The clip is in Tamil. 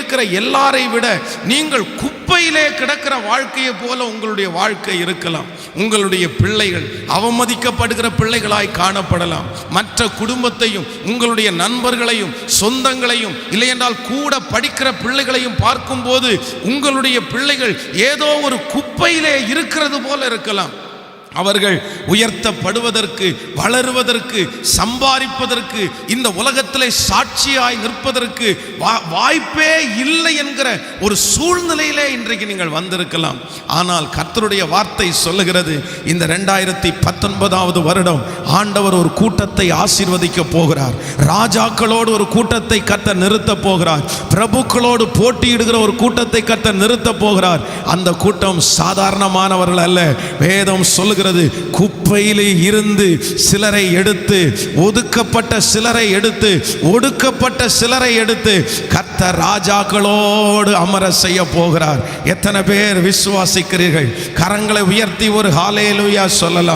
இருக்கிற எல்லாரை விட நீங்கள் குப்பையிலே கிடக்கிற வாழ்க்கையை போல உங்களுடைய வாழ்க்கை இருக்கலாம். உங்களுடைய பிள்ளைகள் அவமதிக்கப்படுகிற பிள்ளைகளாய் காணப்படலாம். மற்ற குடும்பத்தையும் உங்களுடைய நண்பர்களையும் சொந்தங்களையும் இல்லையென்றால் கூட படிக்கிற பிள்ளைகளையும் பார்க்கும்போது உங்களுடைய பிள்ளைகள் ஏதோ ஒரு குப்பையிலே இருக்கிறது போல இருக்கலாம். அவர்கள் உயர்த்தப்படுவதற்கு வளருவதற்கு சம்பாதிப்பதற்கு இந்த உலகத்திலே சாட்சியாய் நிற்பதற்கு வா- வாய்ப்பே இல்லை என்கிற ஒரு சூழ்நிலையிலே இன்றைக்கு நீங்கள் வந்திருக்கலாம். ஆனால் கர்த்தருடைய வார்த்தை சொல்லுகிறது இந்த ரெண்டாயிரத்தி பத்தொன்பதாவது வருடம் ஆண்டவர் ஒரு கூட்டத்தை ஆசீர்வதிக்க போகிறார். ராஜாக்களோடு ஒரு கூட்டத்தை கத்த நிறுத்த போகிறார். பிரபுக்களோடு போட்டியிடுகிற ஒரு கூட்டத்தை கத்த நிறுத்த போகிறார். அந்த கூட்டம் சாதாரணமானவர்கள் அல்ல. வேதம் சொல்லுகிறது குப்பையிலே இருந்து சிலரை எடுத்து ஒதுக்கப்பட்ட சிலரை எடுத்து ஒடுக்கப்பட்ட சிலரை எடுத்து கத்த ராஜாக்களோடு அமர செய்ய போகிறார். எத்தனை பேர் விசுவாசிக்கிறீர்கள்? கரங்களை உயர்த்தி ஒரு ஹாலேலுயா சொல்லலாம்.